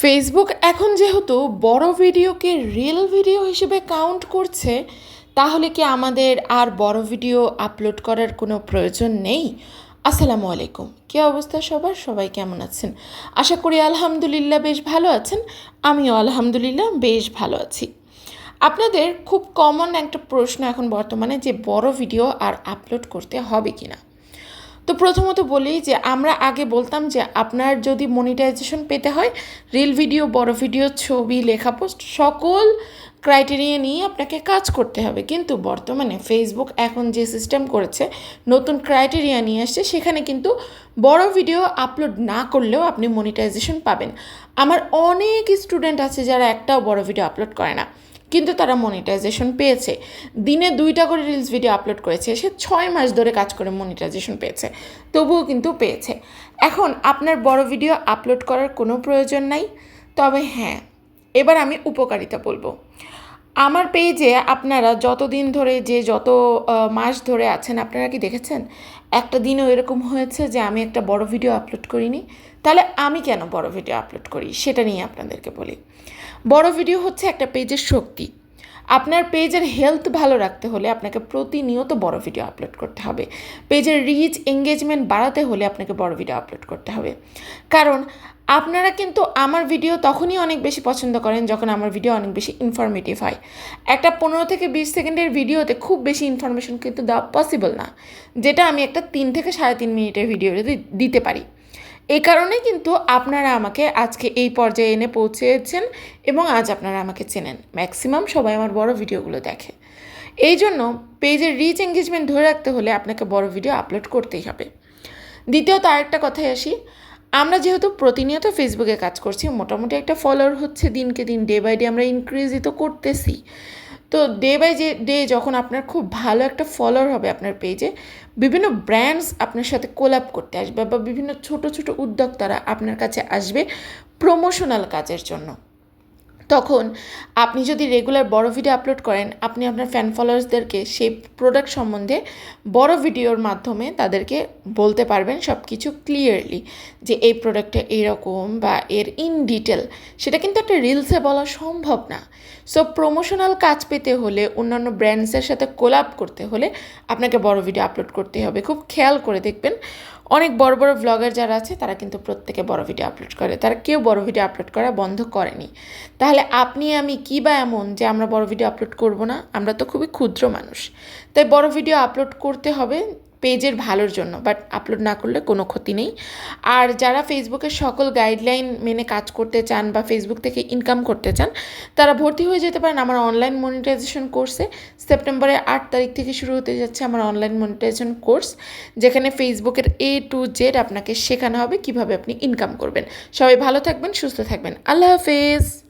Facebook এখন যেহেতু বড় ভিডিওকে রিল ভিডিও হিসেবে কাউন্ট করছে, তাহলে কি আমাদের আর বড় ভিডিও আপলোড করার কোনো প্রয়োজন নেই? আসসালামু আলাইকুম। কী অবস্থা সবার? সবাই কেমন আছেন? আশা করি আলহামদুলিল্লাহ বেশ ভালো আছেন। আমিও আলহামদুলিল্লাহ বেশ ভালো আছি। আপনাদের খুব কমন একটা প্রশ্ন এখন বর্তমানে যে বড় ভিডিও আর আপলোড করতে হবে কি না তো প্রথমত বলি যে আমরা আগে বলতাম যে আপনার যদি মনিটাইজেশন পেতে হয় রিল ভিডিও বড় ভিডিও ছবি, লেখা পোস্ট সকল ক্রাইটেরিয়া নিয়ে আপনাকে কাজ করতে হবে। কিন্তু বর্তমানে ফেসবুক এখন যে সিস্টেম করেছে, নতুন ক্রাইটেরিয়া নিয়ে আসছে, সেখানে কিন্তু বড় ভিডিও আপলোড না করলেও আপনি মনিটাইজেশন পাবেন। আমার অনেক স্টুডেন্ট আছে যারা একটাও বড় ভিডিও আপলোড করে না। কিন্তু তারা মনিটাইজেশন পেয়েছে। দিনে দুইটা করে রিলস ভিডিও আপলোড করেছে, সে ছয় মাস ধরে কাজ করে মনিটাইজেশন পেয়েছে, তবুও কিন্তু পেয়েছে। এখন আপনার বড় ভিডিও আপলোড করার কোনো প্রয়োজন নাই, তবে হ্যাঁ এবার আমি উপকারিতা বলব। আমার পেজে আপনারা যতদিন ধরে যে যত মাস ধরে আছেন, আপনারা কি দেখেছেন? একটা দিনও এরকম হয়েছে যে আমি একটা বড় ভিডিও আপলোড করিনি। তাহলে আমি কেন বড় ভিডিও আপলোড করি? সেটা নিয়ে আপনাদেরকে বলি। বড় ভিডিও হচ্ছে একটা পেজের শক্তি। আপনার পেজের হেলথ ভালো রাখতে হলে আপনাকে প্রতিনিয়ত বড় ভিডিও আপলোড করতে হবে। পেজের রিচ এঙ্গেজমেন্ট বাড়াতে হলে আপনাকে বড় ভিডিও আপলোড করতে হবে। কারণ, আপনারা কিন্তু আমার ভিডিও তখনই অনেক বেশি পছন্দ করেন যখন আমার ভিডিও অনেক বেশি ইনফরমেটিভ হয়। একটা পনেরো থেকে বিশ সেকেন্ডের ভিডিওতে খুব বেশি ইনফরমেশন কিন্তু দেওয়া পসিবল না। যেটা আমি একটা তিন থেকে সাড়ে তিন মিনিটের ভিডিওতে দিতে পারি। এই কারণে কিন্তু আপনারা আমাকে আজকে এই পর্যায়ে এনে পৌঁছেছেন এবং আজ আপনারা আমাকে চেনেন। ম্যাক্সিমাম সবাই আমার বড় ভিডিওগুলো দেখে। এই জন্য পেজের রিচ এঙ্গেজমেন্ট ধরে রাখতে হলে আপনাকে বড় ভিডিও আপলোড করতেই হবে। দ্বিতীয়ত আরেকটা কথায় আসি। আমরা যেহেতু প্রতিনিয়ত ফেসবুকে কাজ করছি, মোটামুটি একটা ফলোয়ার হচ্ছে দিনকে দিন ডে বাই ডে আমরা ইনক্রিজই তো করতেছি। তো ডে বাই যে ডে যখন আপনার খুব ভালো একটা ফলোয়ার হবে আপনার পেজে বিভিন্ন ব্র্যান্ডস আপনার সাথে কোলাপ করতে আসবে বা বিভিন্ন ছোট ছোট উদ্যোক্তারা আপনার কাছে আসবে প্রমোশনাল কাজের জন্য। তখন আপনি যদি রেগুলার বড় ভিডিও আপলোড করেন, আপনি আপনার ফ্যান ফলোয়ার্সদেরকে সেই প্রোডাক্ট সম্বন্ধে বড় ভিডিওর মাধ্যমে তাদেরকে বলতে পারবেন সব কিছু ক্লিয়ারলি যে এই প্রোডাক্টটা এইরকম বা এর ইন ডিটেল সেটা কিন্তু একটা রিলসে বলা সম্ভব না। সো প্রমোশনাল কাজ পেতে হলে, অন্যান্য ব্র্যান্ডসের সাথে কোলাপ করতে হলে আপনাকে বড় ভিডিও আপলোড করতে হবে। খুব খেয়াল করে দেখবেন অনেক বড় বড় ব্লগার যারা আছে, তারা কিন্তু প্রত্যেকে বড় ভিডিও আপলোড করে। তারা কেউ বড় ভিডিও আপলোড করা বন্ধ করেনি। তাহলে আপনি, আমি কী বা এমন যে আমরা বড় ভিডিও আপলোড করব না? আমরা তো খুবই ক্ষুদ্র মানুষ। তাই বড় ভিডিও আপলোড করতে হবে পেজের ভালোর জন্য বাট আপলোড না করলে কোনো ক্ষতি নেই। আর যারা ফেসবুকের সকল গাইডলাইন মেনে কাজ করতে চান বা ফেসবুক থেকে ইনকাম করতে চান, তারা ভর্তি হয়ে যেতে পারেন আমার অনলাইন মনিটাইজেশন কোর্সে সেপ্টেম্বরের আট তারিখ থেকে শুরু হতে যাচ্ছে আমার অনলাইন মনিটাইজেশন কোর্স যেখানে ফেসবুকের এ টু জেড আপনাকে শেখানো হবে কীভাবে আপনি ইনকাম করবেন। সবাই ভালো থাকবেন, সুস্থ থাকবেন। আল্লাহ হাফেজ!